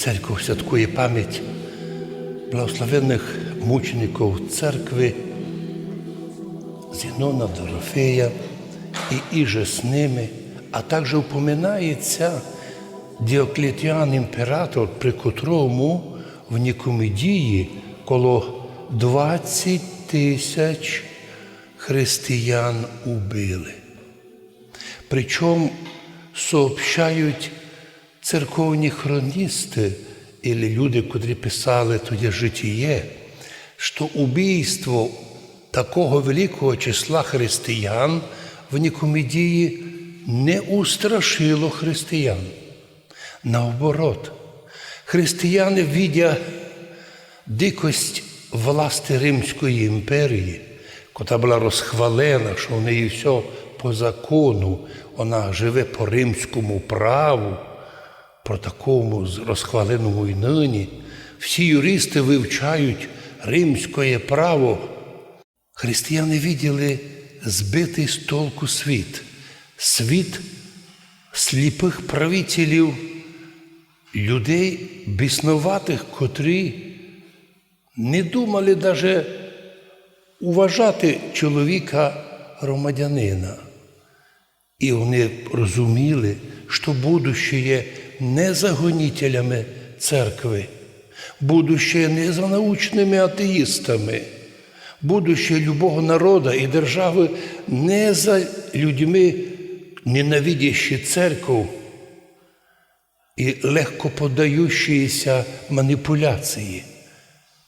церква святкує пам'ять благословенних мучеників церкви Зінона, Дорофея і іже з ними, а також упоминається Діоклетіан імператор, при котрому в Нікомедії коло 20 тисяч християн убили. Причому сообщають церковні хроністи, і люди, котрі писали тоді житіє, що убійство такого великого числа християн в Нікомедії не устрашило християн. Наоборот, християни, видя дикость власти Римської імперії, котра була розхвалена, що в неї все по закону, вона живе по римському праву, про такому розхваленому і нині. Всі юристи вивчають римське право. Християни виділи збитий з толку світ, світ сліпих правителів, людей біснуватих, котрі не думали навіть уважати чоловіка громадянина. І вони розуміли, що будуще є не за гонителями церкви, будуще не за научними атеїстами, будуще любого народу і держави не за людьми, ненавидящі церкву і легко подаючися маніпуляції.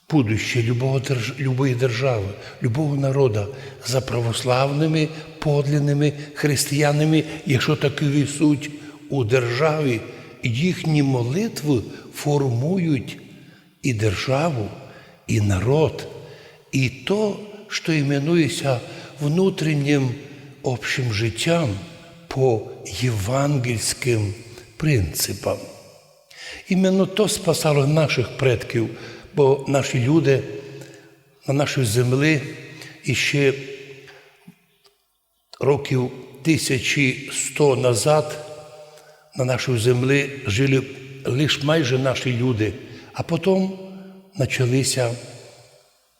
Будуще любого любої держави, любого народу за православними подлинними християнами, якщо такі суть у державі, їхні молитви формують і державу, і народ, і то, що іменується внутрішнім общим життям по євангельським принципам. Іменно то спасало наших предків, бо наші люди на нашій землі іще років 1100 назад на нашій землі жили лише майже наші люди, а потім почалися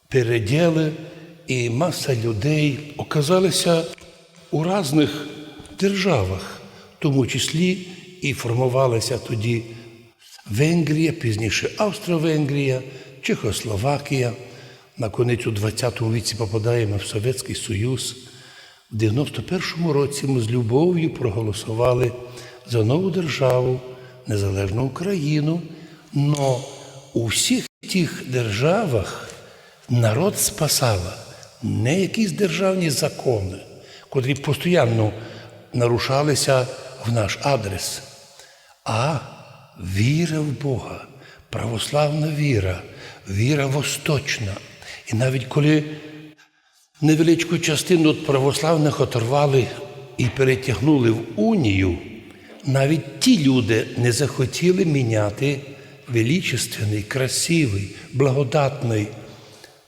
переділи, і маса людей оказалися у різних державах, в тому числі і формувалася тоді Венгрія, пізніше Австро-Венгрія, Чехословакія. Наконець у 20 віці попадаємо в Совєтський Союз. В 91-му році ми з любов'ю проголосували за нову державу, незалежну Україну. Но у всіх тих державах народ спасала не якісь державні закони, котрі постійно нарушалися в наш адрес, а віра в Бога, православна віра, віра восточна. І навіть коли невеличку частину православних оторвали і перетягнули в унію, навіть ті люди не захотіли міняти величественний, красивий, благодатний,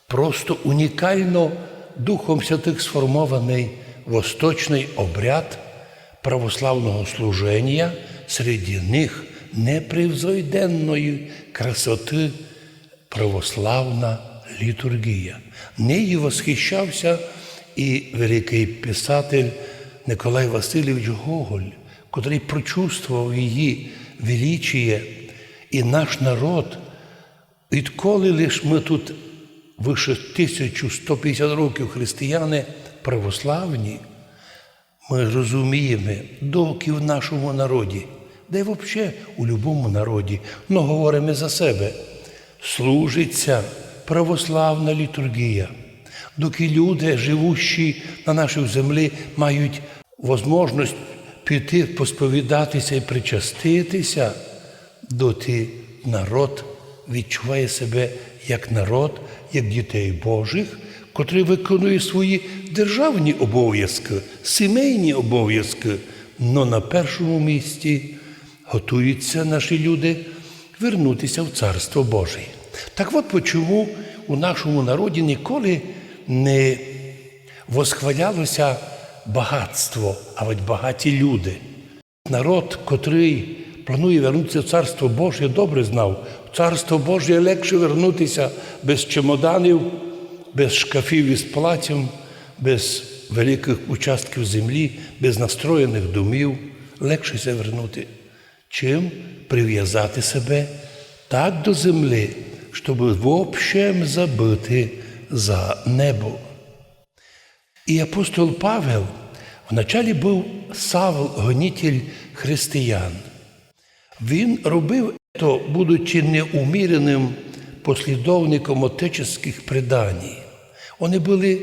просто унікально Духом Святих сформований восточний обряд православного служення серед них непревзойденної красоти православна літургія. Нею восхищався і великий писатель Николай Васильович Гоголь, котрий прочувствував її величіє, і наш народ, відколи лиш ми тут вище 1150 років християни православні, ми розуміємо, доки в нашому народі, й взагалі у будь-якому народі, ну говоримо за себе, служиться православна літургія, доки люди, живущі на нашій землі, мають можливість піти, посповідатися і причаститися, доти народ відчуває себе як народ, як дітей Божих, котрий виконує свої державні обов'язки, сімейні обов'язки, але на першому місці готуються наші люди вернутися в Царство Боже. Так от чому у нашому народі ніколи не восхвалялося багатство, а от багаті люди. Народ, котрий планує вернутися в Царство Боже, добре знав. В Царство Боже легше вернутися без чемоданів, без шкафів із платям, без великих участків землі, без настроєних домів. Легше се вернути, чим прив'язати себе так до землі, щоб взагалі забити за небо. І апостол Павел вначалі був Савл, гонитель християн. Він робив це, будучи неуміреним послідовником отеческих преданій. Вони були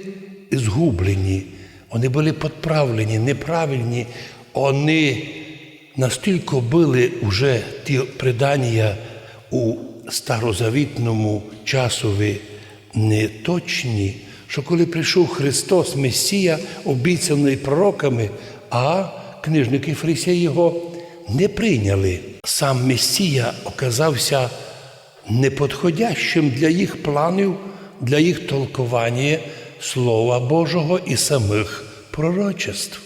згублені, вони були підправлені, неправильні. Вони настільки були вже ті предання у старозавітному часові неточні, що коли прийшов Христос, Месія, обіцяний пророками, а книжники фарисеї його не прийняли. Сам Месія оказався неподходящим для їх планів, для їх толкування Слова Божого і самих пророчеств.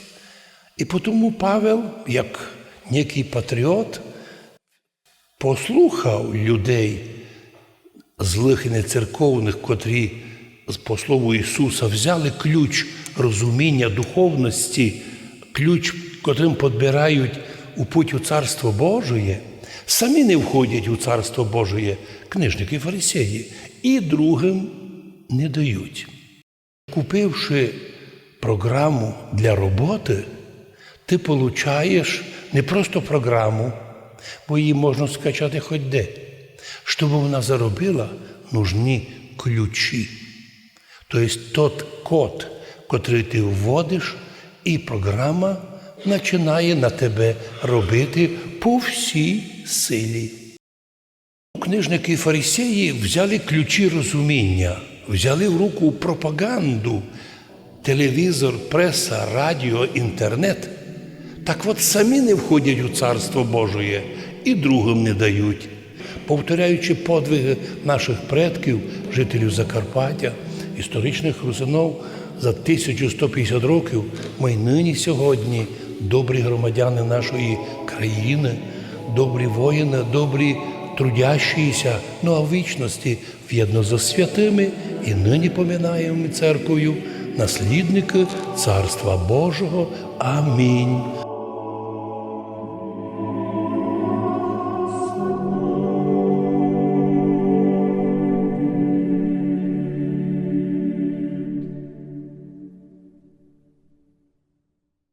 І тому Павел, як некий патріот, послухав людей злих і нецерковних, котрі по слову Ісуса взяли ключ розуміння духовності, ключ, котрим підбирають у путь у Царство Божоє, самі не входять у Царство Божоє, книжники фарисеї, і другим не дають. Купивши програму для роботи, ти получаєш не просто програму, бо її можна скачати хоч де. Щоб вона заробила, нужні ключі. Тобто тот код, котрий ти вводиш, і програма починає на тебе робити по всій силі. Книжники і фарисеї взяли ключі розуміння, взяли в руку пропаганду, телевізор, преса, радіо, інтернет. Так от самі не входять у Царство Божоє і другим не дають. Повторяючи подвиги наших предків, жителів Закарпаття, історичних русинов за 1150 років, ми нині сьогодні добрі громадяни нашої країни, добрі воїни, добрі трудящіся, ну а в вічності в'єдно за святими і нині поминаємо церквою наслідники Царства Божого. Амінь.